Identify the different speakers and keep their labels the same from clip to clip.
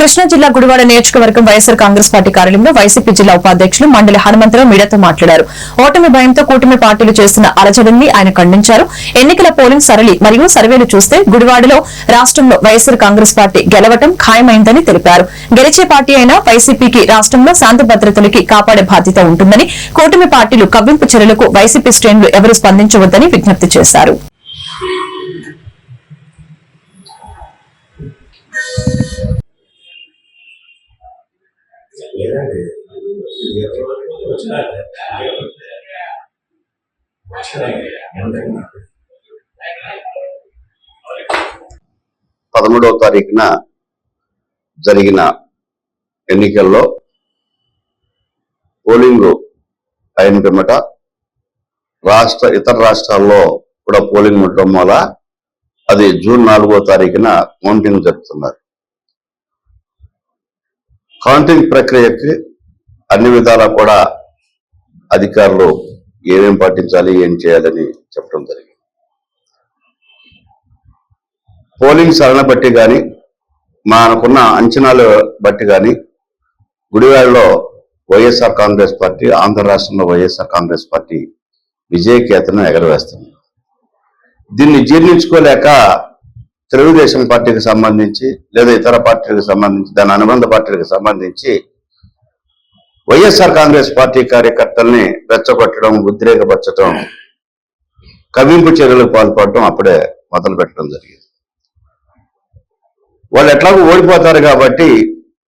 Speaker 1: కృష్ణా జిల్లా గుడివాడ నియోజకవర్గం YSR Congress party కార్యాలయంలో వైసీపీ జిల్లా ఉపాధ్యక్షులు మండలి హనుమంతరావు మీడియాతో మాట్లాడారు. ఓటమి భయంతో కూటమి పార్టీలు చేస్తున్న అలజడిని ఆయన ఖండించారు. ఎన్నికల పోలింగ్ సరళి మరియు సర్వేలు చూస్తే గుడివాడలో రాష్ట్రంలో వైఎస్సార్ కాంగ్రెస్ పార్టీ గెలవటం ఖాయమైందని తెలిపారు. గెలిచే పార్టీ అయినా వైసీపీకి రాష్ట్రంలో శాంతి భద్రతలకి కాపాడే బాధ్యత ఉంటుందని కూటమి పార్టీలు కవ్వింపు చర్యలకు వైసీపీ శ్రేణులు ఎవరూ స్పందించవద్దని విజ్ఞప్తి చేశారు.
Speaker 2: పదమూడవ తారీఖున జరిగిన ఎన్నికల్లో పోలింగ్ అయిన పిమ్మట రాష్ట్ర ఇతర రాష్ట్రాల్లో కూడా పోలింగ్ ఉండటం వల్ల అది జూన్ నాలుగో తారీఖున కౌంటింగ్ జరుపుతున్నారు. కౌంటింగ్ ప్రక్రియకి అన్ని విధాలా కూడా అధికారులు ఏమేం పాటించాలి ఏం చేయాలని చెప్పడం జరిగింది. పోలింగ్ సరళ బట్టి కానీ మనకున్న అంచనాలు బట్టి కానీ గుడివాడలో వైఎస్ఆర్ కాంగ్రెస్ పార్టీ ఆంధ్ర రాష్ట్రంలో వైఎస్ఆర్ కాంగ్రెస్ పార్టీ విజయకేతనం ఎగరవేస్తుంది. దీన్ని జీర్ణించుకోలేక తెలుగుదేశం పార్టీకి సంబంధించి లేదా ఇతర పార్టీలకు సంబంధించి దాని అనుబంధ పార్టీలకు సంబంధించి వైఎస్ఆర్ కాంగ్రెస్ పార్టీ కార్యకర్తల్ని రెచ్చగొట్టడం ఉద్రేకపరచడం కవింపు చర్యలకు పాల్పడటం అప్పుడే మొదలు పెట్టడం జరిగింది. వాళ్ళు ఎట్లాగో ఓడిపోతారు కాబట్టి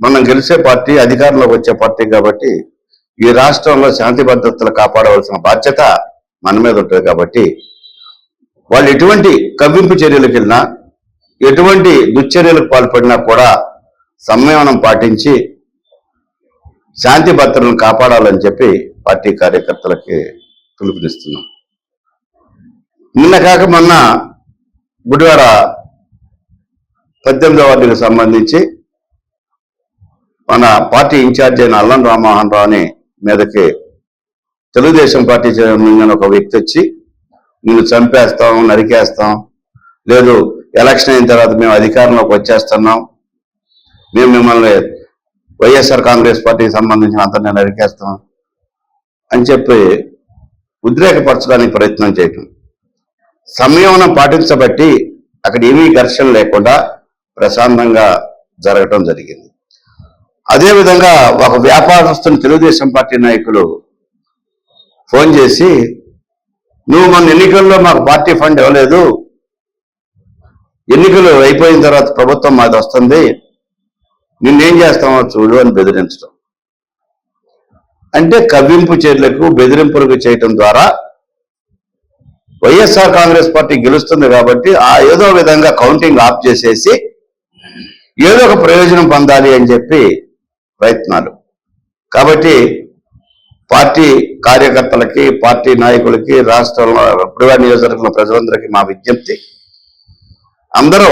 Speaker 2: మనం గెలిచే పార్టీ అధికారంలోకి వచ్చే పార్టీ కాబట్టి ఈ రాష్ట్రంలో శాంతి భద్రతలు కాపాడవలసిన బాధ్యత మన మీద ఉంటుంది కాబట్టి వాళ్ళు ఎటువంటి కవ్వింపు చర్యలకు వెళ్ళినా ఎటువంటి దుశ్చర్యలకు పాల్పడినా కూడా సంయమనం పాటించి శాంతి భద్రతలను కాపాడాలని చెప్పి పార్టీ కార్యకర్తలకి పిలుపునిస్తున్నాం. నిన్న కాక మొన్న గుడివాడ పద్దెనిమిదవ వార్డుకు సంబంధించి మన పార్టీ ఇన్ఛార్జ్ అయిన అల్లం రామ్మోహన్ రావుని మీదకి తెలుగుదేశం పార్టీ చైర్మన్ ఒక వ్యక్తి వచ్చి నిన్ను చంపేస్తాం నరికేస్తాం లేదు ఎలక్షన్ అయిన తర్వాత మేము అధికారంలోకి వచ్చేస్తున్నాం. మేము మిమ్మల్ని వైఎస్ఆర్ కాంగ్రెస్ పార్టీకి సంబంధించిన అంతా అరికేస్తాం అని చెప్పి ఉద్రేకపరచడానికి ప్రయత్నం చేయటం. సంయమనం పాటించబట్టి అక్కడ ఏమీ ఘర్షణ లేకుండా ప్రశాంతంగా జరగటం జరిగింది. అదేవిధంగా ఒక వ్యాపారస్తుని తెలుగుదేశం పార్టీ నాయకులు ఫోన్ చేసి నువ్వు మన ఎన్నికల్లో మాకు పార్టీ ఫండ్ ఇవ్వలేదు ఎన్నికలు అయిపోయిన తర్వాత ప్రభుత్వం మాది వస్తుంది. నిన్నేం చేస్తామో చూడు అని బెదిరించడం. అంటే కవ్వింపు చర్యలకు బెదిరింపులకు చేయటం ద్వారా వైఎస్ఆర్ కాంగ్రెస్ పార్టీ గెలుస్తుంది కాబట్టి ఆ ఏదో విధంగా కౌంటింగ్ ఆఫ్ చేసేసి ఏదో ఒక ప్రయోజనం పొందాలి అని చెప్పి ప్రయత్నాలు. కాబట్టి పార్టీ కార్యకర్తలకి పార్టీ నాయకులకి రాష్ట్రంలో గుడివాడ నియోజకవర్గంలో ప్రజలందరికీ మా విజ్ఞప్తి. అందరూ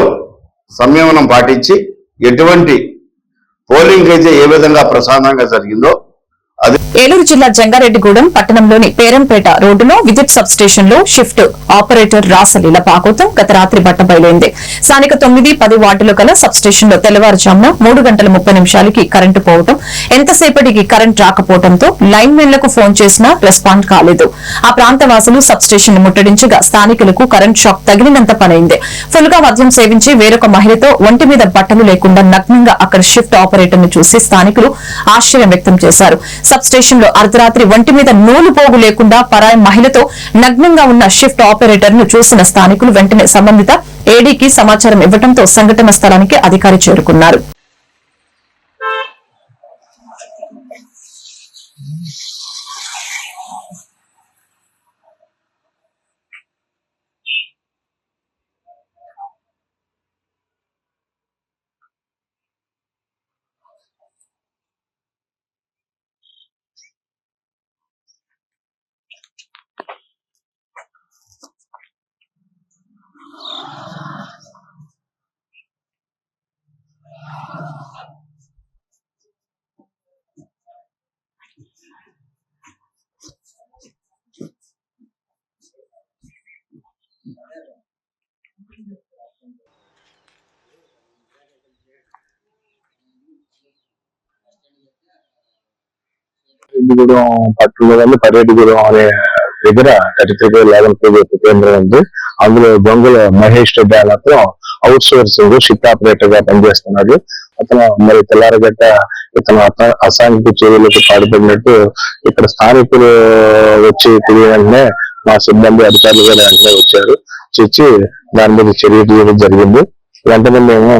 Speaker 2: సంయమనం పాటించి ఎటువంటి పోలింగ్ అయితే ఏ విధంగా ప్రశాంతంగా జరిగిందో
Speaker 1: ఏలూరు జిల్లా జంగారెడ్డిగూడెం పట్టణంలోని పేరంపేట రోడ్డులో విద్యుత్ సబ్ స్టేషన్లో షిఫ్ట్ ఆపరేటర్ రాసలీల పాకోతం గత రాత్రి బట్టబయలైంది స్థానిక తొమ్మిది పది వార్డులు గల సబ్ స్టేషన్లో తెల్లవారుజామున మూడు గంటల ముప్పై నిమిషాలకి కరెంటు పోవటం ఎంతసేపటికి కరెంట్ రాకపోవడంతో లైన్ మెన్లకు ఫోన్ చేసినా రెస్పాండ్ కాలేదు. ఆ ప్రాంత వాసులు సబ్ స్టేషన్ ముట్టడించగా స్థానికులకు కరెంట్ షాక్ తగిలినంత పనైంది. ఫుల్గా మద్యం సేవించి వేరొక మహిళతో ఒంటి మీద బట్టలు లేకుండా నగ్నంగా అక్కడ షిఫ్ట్ ఆపరేటర్ను చూసి స్థానికులు ఆశ్చర్యం వ్యక్తం చేశారు. స్టేషన్లో అర్ధరాత్రి ఒంటి మీద నూలు పోగు లేకుండా పరాయి మహిళతో నగ్నంగా ఉన్న షిఫ్ట్ ఆపరేటర్ను చూసిన స్థానికులు వెంటనే సంబంధిత ఏడీకి సమాచారం ఇవ్వడంతో సంఘటన స్థలానికి అధికారి చేరుకున్నారు.
Speaker 3: రెడ్డిగూడెం పట్టణంలోని పర్రెడ్డిగూడెం అనే దగ్గర థర్టీ త్రీ లెవెన్ కేజీ కేంద్రం ఉంది అందులో దొంగల మహేష్ రెడ్డి అనే అతను అవుట్ సోర్సింగ్ షిప్ ఆపరేటర్గా పనిచేస్తున్నాడు. అతను మరి తెల్లారగట్ట ఇతను అసాంఘిక చర్యలకు పాల్పడినట్టు ఇక్కడ స్థానికులు వచ్చి తెలియగానే మా సిబ్బంది అధికారులు కూడా వెంటనే వచ్చారు. వచ్చి దాని మీద చర్య తీయడం జరిగింది. వెంటనే మేము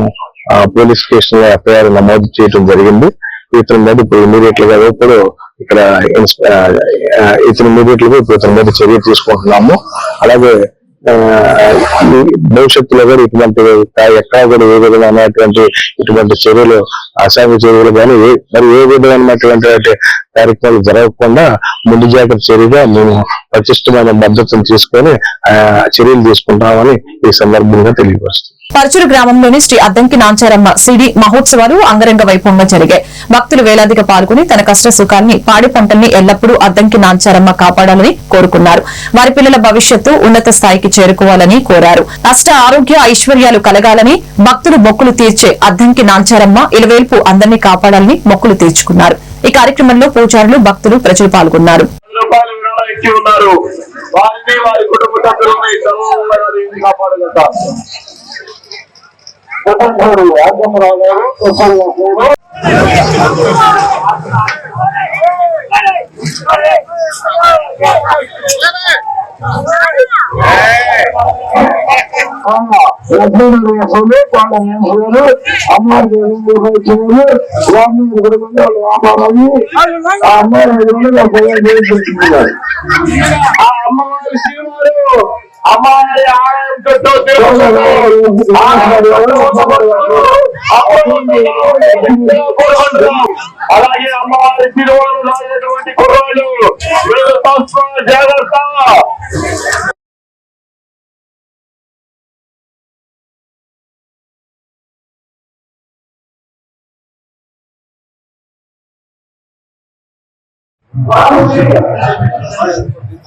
Speaker 3: పోలీస్ స్టేషన్లో ఎఫ్ఐఆర్ నమోదు చేయడం జరిగింది. ఇతని మీద ఇప్పుడు ఇమీడియట్గా ఇప్పుడు ఇక్కడ ఇతని ఇమీడియట్గా ఇప్పుడు ఇతని మీద చర్య తీసుకుంటున్నాము. అలాగే భవిష్యత్తులో కూడా ఇటువంటి ఎక్కడ కూడా ఏ విధమైనటువంటి ఇటువంటి చర్యలు అసాంఘ చర్యలు కానీ ఏ మరి ఏ విధమైనటువంటి కార్యక్రమాలు జరగకుండా ముందు జాగ్రత్త చర్యగా మేము పటిష్టమైన భద్రతను తీసుకొని ఆ, చర్యలు తీసుకుంటామని ఈ సందర్భంగా తెలియపరుస్తుంది
Speaker 1: పరచురు గ్రామంలోని శ్రీ అద్దంకి నాంచారమ్మ సిడి మహోత్సవాలు అంగరంగ వైభవంగా జరిగాయి. భక్తులు వేలాదిగా పాల్గొని తన కష్ట సుఖాన్ని పాడి పంటల్ని ఎల్లప్పుడూ అద్దంకి నాంచారమ్మ కాపాడాలని కోరుకున్నారు. వారి పిల్లల భవిష్యత్తు ఉన్నత స్థాయికి చేరుకోవాలని కోరారు. అష్ట ఆరోగ్య ఐశ్వర్యాలు కలగాలని భక్తులు మొక్కులు తీర్చే అద్దంకి నాంచారమ్మ ఇలవేల్పు అందరినీ కాపాడాలని మొక్కులు తీర్చుకున్నారు. ఈ కార్యక్రమంలో పూజారులు భక్తులు ప్రజలు పాల్గొన్నారు.
Speaker 4: వారిని వారి కుటుంబ సభ్యులని కాపాడగలుగుతారు. எங்களுடைய சொல்லு பாளையம் சொல்லு அம்மாவுக்கு எழுந்து சொல்லு சுவாமி கொடுக்கணும் அவள் ஆமாவாகி அம்மா எழுந்து நான் ఆ అమ్మవారి శివవారు అమ్మాయి ఆలయం అలాగే అమ్మవారి తిరువారు రాజటువంటి కుర్రాలు వీళ్ళు జాగ్రత్త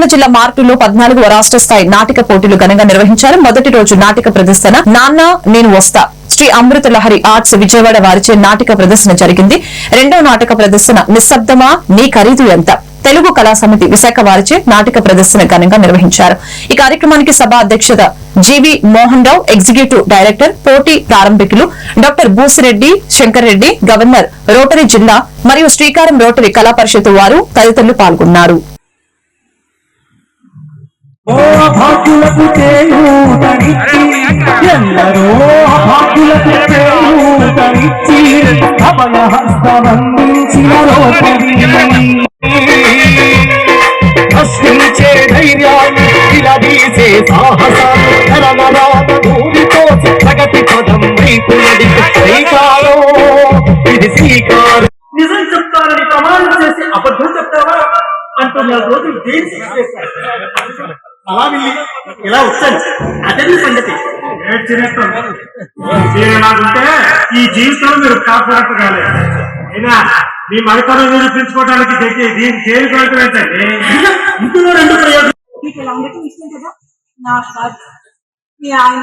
Speaker 1: బాపట్ల జిల్లా మార్పులో పద్నాలుగు రాష్ట్ర స్థాయి నాటిక పోటీలు ఘనంగా నిర్వహించారు. మొదటి రోజు నాటిక ప్రదర్శన. నాన్న నేను వస్తా. శ్రీ అమృత లహరి ఆర్ట్స్ విజయవాడ వారిచే నాటిక ప్రదర్శన జరిగింది. రెండో నాటక ప్రదర్శన నిశ్శబ్దమా? నీ ఖరీదు ఎంత? తెలుగు కళా సమితి విశాఖ వారిచే నాటిక ప్రదర్శన ఘనంగా నిర్వహించారు. ఈ కార్యక్రమానికి సభ అధ్యక్షత GV Mohan Rao executive director పోటీ ప్రారంభికులు doctor Busireddy Shankar Reddy governor rotary జిల్లా మరియు శ్రీకారం రోటరీ కళా పరిషత్ వారు తదితరులు పాల్గొన్నారు.
Speaker 5: ఓ అభాగ్యులకు చేయూతనిచ్చి ఎందరో అభాగ్యులకు చేయూతనిచ్చి అభయ హస్తమందించిన రోటరి ప్రశ్నించే ధైర్యాన్ని నిలదీసే సాహసాలు తరమరాత భూమితో ప్రగతి పదం వైపు నడిపే శ్రీకారం. ఇది శ్రీకారం. నిజం చెప్తారని ప్రమాణం చేసి అబద్ధం చెప్తావా? అంటూ రోజు దేని చేశారు? అలా వెళ్ళి ఇలా వచ్చాను అదే సంగతి.
Speaker 6: ఏనాడుంటే ఈ జీవితంలో మీరు కాపాడత కాలేదు. అయినా మీ మగతనం నిరూపించుకోవడానికి తెచ్చి దీని జైలు పెట్టండి
Speaker 5: ఇందులో రెండు ప్రయోజనం
Speaker 7: మీకు ఇలా ఉండటం ఇష్టం కదా? నాకు కాదు. మీ ఆయన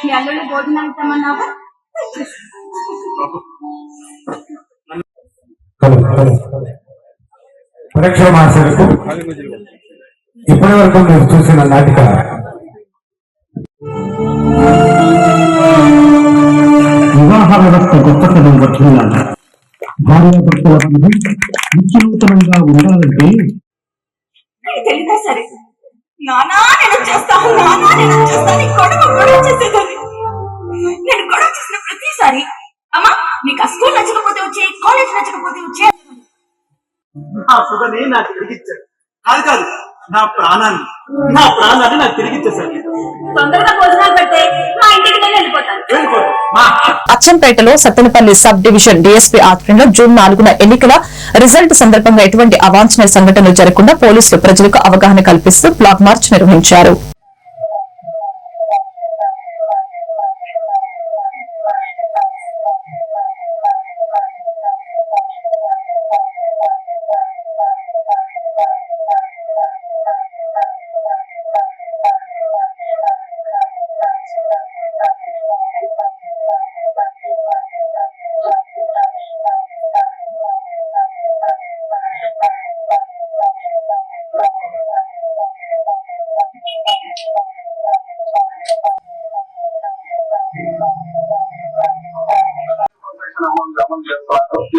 Speaker 7: మీ అల్లుళ్ళు భోజనానికి తెమ్మన్నావా
Speaker 8: పరీక్ష మాసాలకు ఇప్పటి వరకు మీరు చూసిన నాటిక. వివాహ వ్యవస్థ గొప్పతనం వర్తిల్లాలి భార్యాభర్తల బంధం నిత్యనూతనంగా ఉండాలంటే
Speaker 7: నానా గొడవ చేసిన ప్రతిసారి అమ్మా నీకు ఆ స్కూల్ నచ్చకపోతే వచ్చే కాలేజ్ నచ్చకపోతే వచ్చే.
Speaker 5: ఆ సుధని నాకు కాదు కాదు.
Speaker 6: నా ప్రాణాన్ని నా ప్రాణాన్ని నాకు తిరిగి ఇచ్చేసారు
Speaker 7: తొందరగా భోజనాలు పెడితే మా ఇంటికి నేను వెళ్ళిపోతాను.
Speaker 6: వెళ్ళిపోదు మా
Speaker 1: అచ్చంపేటలో సత్తెనపల్లి సబ్ డివిజన్ డీఎస్పీ ఆధ్వర్యంలో జూన్ నాలుగున ఎన్నికల రిజల్ట్ సందర్భంగా ఎటువంటి అవాంఛనీయ సంఘటనలు జరగకుండా పోలీసులు ప్రజలకు అవగాహన కల్పిస్తూ బ్లాక్ మార్చ్ నిర్వహించారు.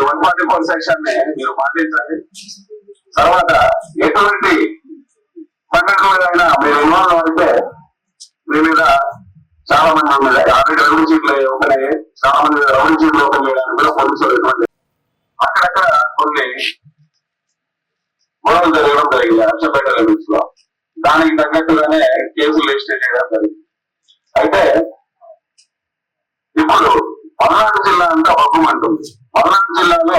Speaker 2: వన్ ఫార్టీ ఫోర్ సెక్షన్ని మీరు పాటించండి తర్వాత ఎటువంటి సంఘటనలైనా మీరు ఇన్వాల్వ్ అయితే మీ మీద చాలా మంది మీద ఆల్రెడీ రౌండ్ సీట్లు ఓపెన్ చాలా మంది రౌండ్ చీట్లో ఒక మీద కూడా పోలీసులు ఎటువంటి అక్కడక్కడ కొన్ని గొడవలు జరగడం జరిగింది అక్షపేట లిమిట్స్లో దానికి తగ్గట్టుగానే కేసులు రిజిస్టర్ చేయడం జరిగింది. అయితే ఇప్పుడు పల్నాడు జిల్లా అంతా ఒప్పమంటుంది పల్నాడు జిల్లాలో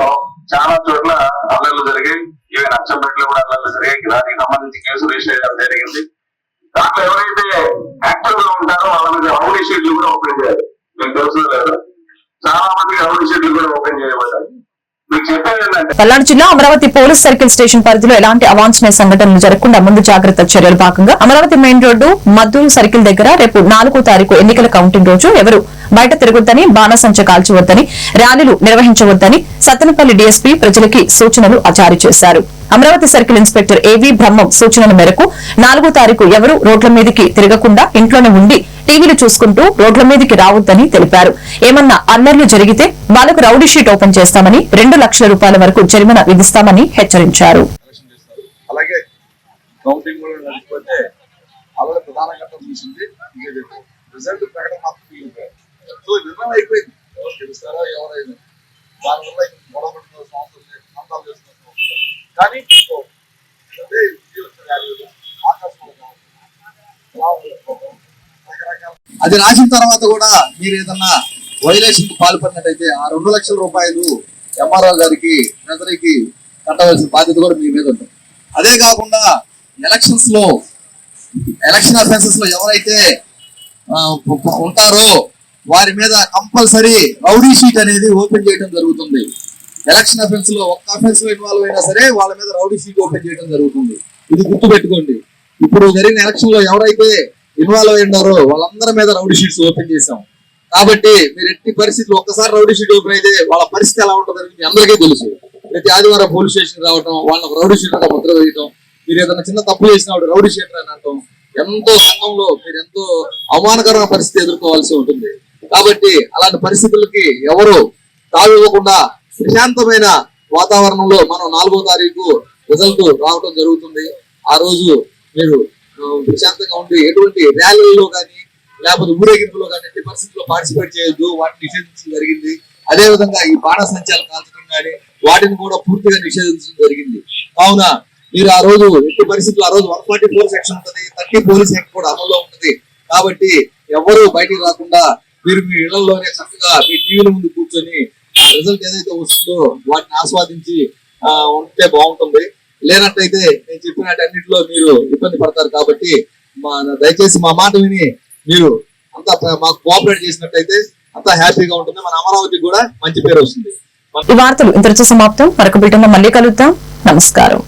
Speaker 2: చాలా చోట్ల అల్లర్లు జరిగాయి. ఇవి నచ్చంపేటలో కూడా అల్లర్లు జరిగాయి. దానికి సంబంధించి కేసు రిజిస్టర్ చేయడం జరిగింది. దాంట్లో ఎవరైతే యాక్టివ్గా ఉంటారో వాళ్ళ మీద రౌడీ షీట్లు కూడా ఓపెన్ చేయాలి. మీకు తెలుసు లేదు? చాలా మంది రౌడీ షీట్లు కూడా ఓపెన్ చేయబడ్డాయి.
Speaker 1: పల్నాడు జిల్లా అమరావతి పోలీస్ సర్కిల్ స్టేషన్ పరిధిలో ఎలాంటి అవాంఛనీయ సంఘటనలు జరగకుండా ముందు జాగ్రత్త చర్యల భాగంగా Amaravati main road Madduru circle దగ్గర రేపు నాలుగో తారీఖు ఎన్నికల కౌంటింగ్ రోజు ఎవరు బయట తిరగొద్దని బాణసంచ కాల్చవద్దని ర్యాలీలు నిర్వహించవద్దని సత్తెనపల్లి డీఎస్పీ ప్రజలకి సూచనలు జారీ చేశారు. అమరావతి సర్కిల్ ఇన్స్పెక్టర్ ఏవీ బ్రహ్మం సూచనల మేరకు నాలుగో తారీఖు ఎవరు రోడ్ల మీదకి తిరగకుండా ఇంట్లోనే ఉండి టీవీలు చూసుకుంటూ రోడ్ల మీదకి రావద్దని తెలిపారు. ఏమన్నా అల్లర్లు జరిగితే వాళ్ళకు రౌడీ షీట్ ఓపెన్ చేస్తామని రెండు లక్షల రూపాయల వరకు జరిమానా విధిస్తామని హెచ్చరించారు.
Speaker 9: దానివల్ల గొడవ కానీ అదే
Speaker 10: అది రాసిన తర్వాత కూడా మీరు ఏదన్నా వైలేషన్కు పాల్పడినట్టయితే ఆ రెండు లక్షల రూపాయలు ఎంఆర్ఓ గారికి ట్రెజరీకి కట్టవలసిన బాధ్యత కూడా మీ మీద ఉంటుంది. అదే కాకుండా ఎలక్షన్స్లో ఎలక్షన్ అఫెన్సెస్లో ఎవరైతే ఉంటారో వారి మీద కంపల్సరీ రౌడీ షీట్ అనేది ఓపెన్ చేయడం జరుగుతుంది. ఎలక్షన్ అఫెన్స్లో ఒక్క అఫెన్స్లో ఇన్వాల్వ్ అయినా సరే వాళ్ళ మీద రౌడీ షీట్ ఓపెన్ చేయడం జరుగుతుంది. ఇది గుర్తు పెట్టుకోండి ఇప్పుడు జరిగిన ఎలక్షన్లో ఎవరైతే ఇన్వాల్వ్ అయి ఉన్నారో వాళ్ళందరి మీద రౌడీ షీట్స్ ఓపెన్ చేశాం. కాబట్టి మీరు ఎట్టి పరిస్థితులు ఒక్కసారి రౌడీ షీట్ ఓపెన్ అయితే వాళ్ళ పరిస్థితి ఎలా ఉంటుందని మీ అందరికీ తెలుసు. ప్రతి ఆదివారం పోలీస్ స్టేషన్ రావటం వాళ్ళకి రౌడీ షీట్ ముద్ర వేయటం మీరు ఏదైనా చిన్న తప్పు చేసినప్పుడు రౌడీ షీట్ అని అంటాం ఎంతో సంఘంలో మీరు ఎంతో అవమానకరమైన పరిస్థితి ఎదుర్కోవాల్సి ఉంటుంది. కాబట్టి అలాంటి పరిస్థితులకి ఎవరు తావివ్వకుండా ప్రశాంతమైన వాతావరణంలో మనం నాలుగో తారీఖు రిజల్ట్ రావడం జరుగుతుంది. ఆ రోజు మీరు ప్రశాంతంగా ఉండి ఎటువంటి ర్యాలీల్లో కానీ లేకపోతే ఊరేగింపులో కానీ ఎట్టి పరిస్థితుల్లో పార్టిసిపేట్ చేయొద్దు. వాటిని నిషేధించడం జరిగింది. అదే విధంగా ఈ బాణ సంచాలు కాల్చడం కానీ వాటిని కూడా పూర్తిగా నిషేధించడం జరిగింది. కావున మీరు ఆ రోజు ఎట్టి పరిస్థితుల్లో ఆ రోజు వన్ ఫార్టీ ఫోర్ సెక్షన్ ఉంటుంది థర్టీ పోలీస్ యాక్ట్ కూడా అమల్లో ఉంటుంది. కాబట్టి ఎవరు బయటికి రాకుండా మీరు మీ ఇళ్ళలోనే చక్కగా మీ టీవీల ముందు కూర్చొని రిజల్ట్ ఏదైతే వస్తుందో వాటిని ఆస్వాదించి ఉంటే బాగుంటుంది. లేనట్టయితే నేను చెప్పినట్టు అన్నింటిలో మీరు ఇబ్బంది పడతారు కాబట్టి మా దయచేసి మా మాట విని మీరు అంతా మాకు కోఆపరేట్ చేసినట్టయితే అంతా హ్యాపీగా ఉంటుంది. మన అమరావతి కూడా మంచి పేరు వస్తుంది.
Speaker 1: ఈ వార్తలు ఇంతటితో సమాప్తం. మరొక బిల్టన్ మళ్ళీ కలుద్దాం. నమస్కారం.